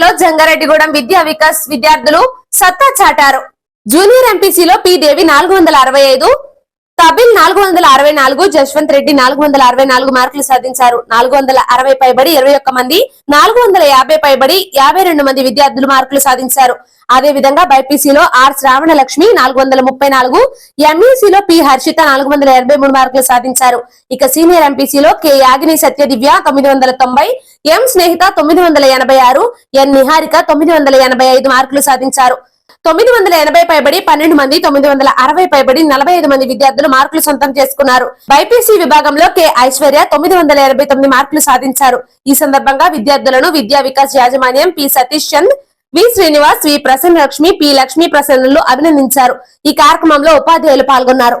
కార్యక్రమంలో జంగారెడ్డిగూడెం విద్యా వికాస్ విద్యార్థులు సత్తా చాటారు. జూనియర్ ఎంపీసీలో పి దేవి నాలుగు వందల అరవై ఐదు కపిల్ నాలుగు వందల అరవై నాలుగు జశ్వంత్ రెడ్డి నాలుగు వందల అరవై నాలుగు మార్కులు సాధించారు. నాలుగు వందల అరవై పైబడి ఇరవై ఒక్క మంది నాలుగు వందల యాభై పైబడి యాభై రెండు మంది విద్యార్థులు మార్కులు సాధించారు. అదే విధంగా బైపీసీలో ఆర్ శ్రావణ లక్ష్మి నాలుగు వందల ముప్పై నాలుగు ఎంఈసీలో పి హర్షిత నాలుగు వందల ఎనభై మూడు మార్కులు సాధించారు. ఇక సీనియర్ ఎంపీసీలో కె యాగిని సత్యదివ్య తొమ్మిది వందల తొంభై ఎం స్నేహిత తొమ్మిది వందల ఎనభై ఆరు ఎన్ నిహారిక తొమ్మిది వందల ఎనభై ఐదు మార్కులు సాధించారు. తొమ్మిది వందల ఎనభై పైబడి పన్నెండు మంది తొమ్మిది వందల అరవై పైబడి నలభై ఐదు మంది విద్యార్థులు మార్కులు సొంతం చేసుకున్నారు. బైపీసీ విభాగంలో కె ఐశ్వర్య తొమ్మిది వందల ఎనభై తొమ్మిది మార్కులు సాధించారు. ఈ సందర్భంగా విద్యార్థులను విద్యా వికాస్ యాజమాన్యం P Satish Chand V Srinivas V Prasanna Lakshmi P Lakshmi ప్రసన్నలు అభినందించారు. ఈ కార్యక్రమంలో ఉపాధ్యాయులు పాల్గొన్నారు.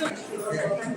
so